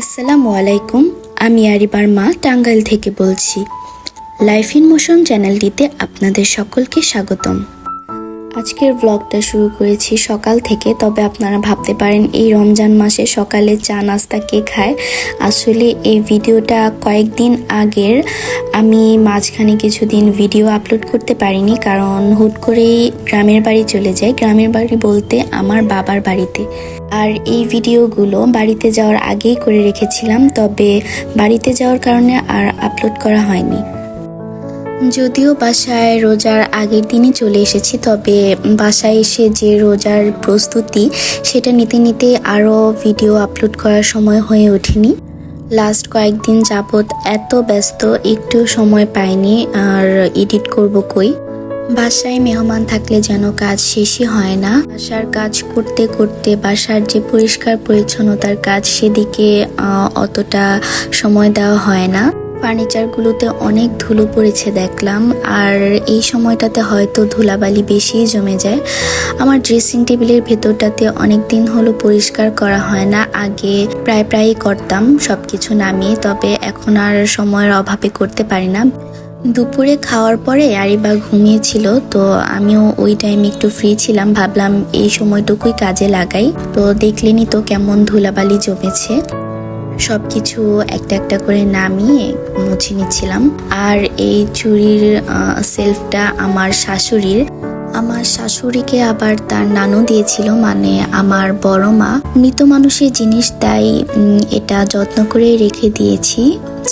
আসসালামু আলাইকুম, আমি আরিবার মা টাঙ্গাইল থেকে বলছি। লাইফ ইন মোশন চ্যানেলটিতে আপনাদের সকলকে স্বাগতম। আজকের ব্লগটা শুরু করেছি সকাল থেকে, তবে আপনারা ভাবতে পারেন এই রমজান মাসে সকালে চা, নাস্তা কে খায়? আসলে এই ভিডিওটা কয়েকদিন আগের। আমি মাঝখানে কিছুদিন ভিডিও আপলোড করতে পারিনি, কারণ হুট করেই গ্রামের বাড়ি চলে যাই। গ্রামের বাড়ি বলতে আমার বাবার বাড়িতে। আর এই ভিডিওগুলো বাড়িতে যাওয়ার আগেই করে রেখেছিলাম, তবে বাড়িতে যাওয়ার কারণে আর আপলোড করা হয়নি। যদিও বাসায় রোজার আগের দিনই চলে এসেছি, তবে বাসায় এসে যে রোজার প্রস্তুতি, সেটা নিতে নিতে আরও ভিডিও আপলোড করার সময় হয়ে ওঠেনি। লাস্ট কয়েকদিন যাবৎ এত ব্যস্ত, একটু সময় পাইনি, আর এডিট করব কই? বাসায় মেহমান থাকলে যেন কাজ শেষই হয় না। বাসার কাজ করতে করতে, বাসার যে পরিষ্কার পরিচ্ছন্নতার কাজ, সেদিকে অতটা সময় দেওয়া হয় না। ফার্নিচারগুলোতে অনেক ধুলো পড়েছে দেখলাম, আর এই সময়টাতে হয়তো ধুলাবালি বেশিই জমে যায়। আমার ড্রেসিং টেবিলের ভেতরটাতে অনেক দিন হলো পরিষ্কার করা হয় না, আগে প্রায় প্রায়ই করতাম সব কিছু নামিয়ে, তবে এখন আর সময়ের অভাবে করতে পারি না। দুপুরে খাওয়ার পরে আরিবা ঘুমিয়েছিল, তো আমিও ওই টাইমে একটু ফ্রি ছিলাম, ভাবলাম এই সময়টুকুই কাজে লাগাই। তো দেখলেনি তো কেমন ধুলাবালি জমেছে। সব কিছু একটা একটা করে নামিয়ে মুছে নিচ্ছিলাম। আর এই চুরির সেলফটা আমার শাশুড়ির। আমার শাশুড়িকে আবার তার নানু দিয়েছিল মানে আমার বড় মা। মৃত মানুষের জিনিস তাই এটা যত্ন করে রেখে দিয়েছি।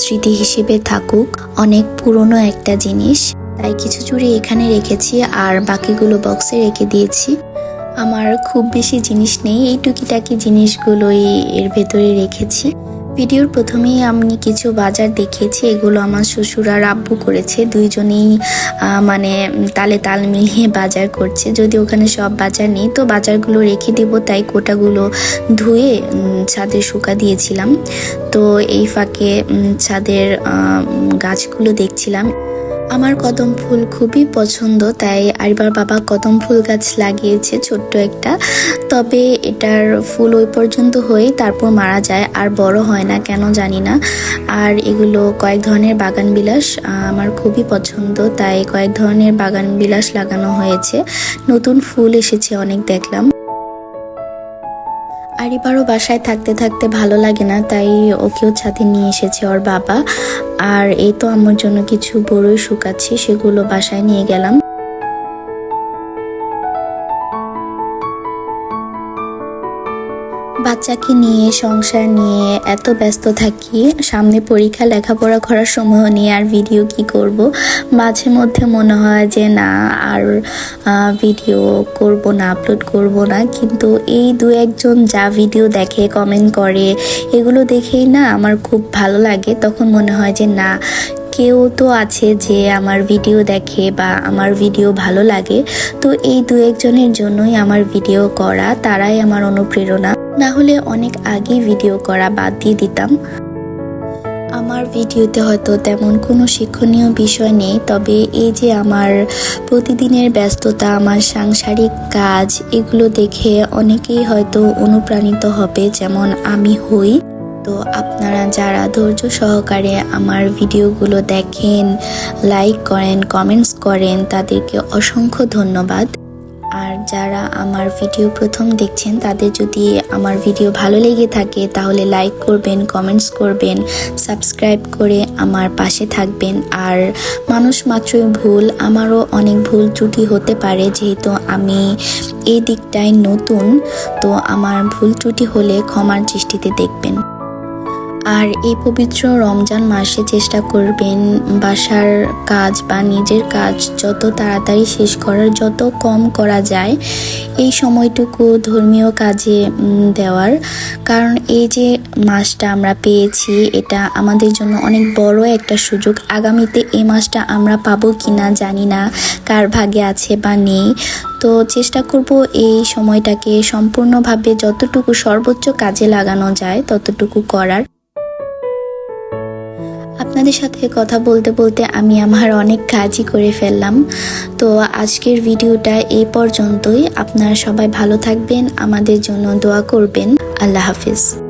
স্মৃতি হিসেবে থাকুক, অনেক পুরনো একটা জিনিস। তাই কিছু চুড়ি এখানে রেখেছি, আর বাকিগুলো বক্সে রেখে দিয়েছি। আমার খুব বেশি জিনিস নেই, এই টুকিটাকি জিনিসগুলোই এর ভেতরে রেখেছি। ভিডিওর প্রথমেই আমি কিছু বাজার দেখেছি এগুলো আমার শ্বশুর আর আব্বু করেছে। দুইজনেই মানে তালে তাল মিলিয়ে বাজার করছে। যদি ওখানে সব বাজার নেই, তো বাজারগুলো রেখে দেবো, তাই কোটাগুলো ধুয়ে ছাদে শুকা দিয়েছিলাম। তো এই ফাঁকে ছাদের গাছগুলো দেখছিলাম। আমার কদম ফুল খুবই পছন্দ, তাই আরিবার বাবা কদম ফুল গাছ লাগিয়েছে ছোট্ট একটা। তবে এটার ফুল ওই পর্যন্ত হয়ে তারপর মারা যায়, আর বড় হয় না, কেন জানি না। আর এগুলো কয়েক ধরনের বাগান বিলাস আমার খুবই পছন্দ, তাই কয়েক ধরনের বাগান বিলাস লাগানো হয়েছে। নতুন ফুল এসেছে, অনেক দেখলাম। আরিবারও বাসায় থাকতে থাকতে ভালো লাগে না, তাই ওকেও ছাদে নিয়ে এসেছে ওর বাবা। আর এই তো আমার জন্য কিছু বড়ই শুকাচ্ছি সেগুলো বাসায় নিয়ে গেলাম। বাচ্চাকে নিয়ে, সংসার নিয়ে এত ব্যস্ত থাকি, সামনে পরীক্ষা, লেখাপড়া করার সময়ও নিয়ে আর ভিডিও কি করব? মাঝে মধ্যে মনে হয় যে না, আর ভিডিও করব না আপলোড করব না, কিন্তু এই দু একজন যা ভিডিও দেখে কমেন্ট করে, এগুলো দেখেই না আমার খুব ভালো লাগে। তখন মনে হয় যে না কেউ তো আছে যে আমার ভিডিও দেখে বা আমার ভিডিও ভালো লাগে। তো এই দু একজনের জন্যই আমার ভিডিও করা, তারাই আমার অনুপ্রেরণা। না হলে অনেক আগেই ভিডিও করা বাদ দিয়ে দিতাম। আমার ভিডিওতে হয়তো তেমন কোনো শিক্ষণীয় বিষয় নেই, তবে এই যে আমার প্রতিদিনের ব্যস্ততা, আমার সাংসারিক কাজ, এগুলো দেখে অনেকেই হয়তো অনুপ্রাণিত হবে, যেমন আমি হই। তো আপনারা যারা ধৈর্য সহকারে আমার ভিডিওগুলো দেখেন লাইক করেন কমেন্টস করেন, তাদেরকে অসংখ্য ধন্যবাদ। আর যারা আমার ভিডিও প্রথম দেখছেন, তাদের যদি আমার ভিডিও ভালো লেগে থাকে, তাহলে লাইক করবেন কমেন্টস করবেন সাবস্ক্রাইব করে আমার পাশে থাকবেন। আর মানুষ মাত্রই ভুল, আমারও অনেক ভুল ত্রুটি হতে পারে, যেহেতু আমি এই দিকটায় নতুন, তো আমার ভুল ত্রুটি হলে ক্ষমার দৃষ্টিতে দেখবেন। আর এই পবিত্র রমজান মাসে চেষ্টা করবেন বাসার কাজ বা নিজের কাজ যত তাড়াতাড়ি শেষ করার, যত কম করা যায়, এই সময়টুকু ধর্মীয় কাজে দেওয়ার। কারণ এই যে মাসটা আমরা পেয়েছি, এটা আমাদের জন্য অনেক বড় একটা সুযোগ। আগামীতে এই মাসটা আমরা পাবো কিনা জানি না, কার ভাগে আছে বা নেই। তো চেষ্টা করব এই সময়টাকে সম্পূর্ণভাবে যতটুকু সর্বোচ্চ কাজে লাগানো যায়, ততটুকু করার। আপনাদের সাথে কথা বলতে বলতে আমি আমার অনেক কাজই করে ফেললাম। তো আজকের ভিডিওটা এই পর্যন্তই। আপনারা সবাই ভালো থাকবেন, আমাদের জন্য দোয়া করবেন। আল্লাহ হাফিজ।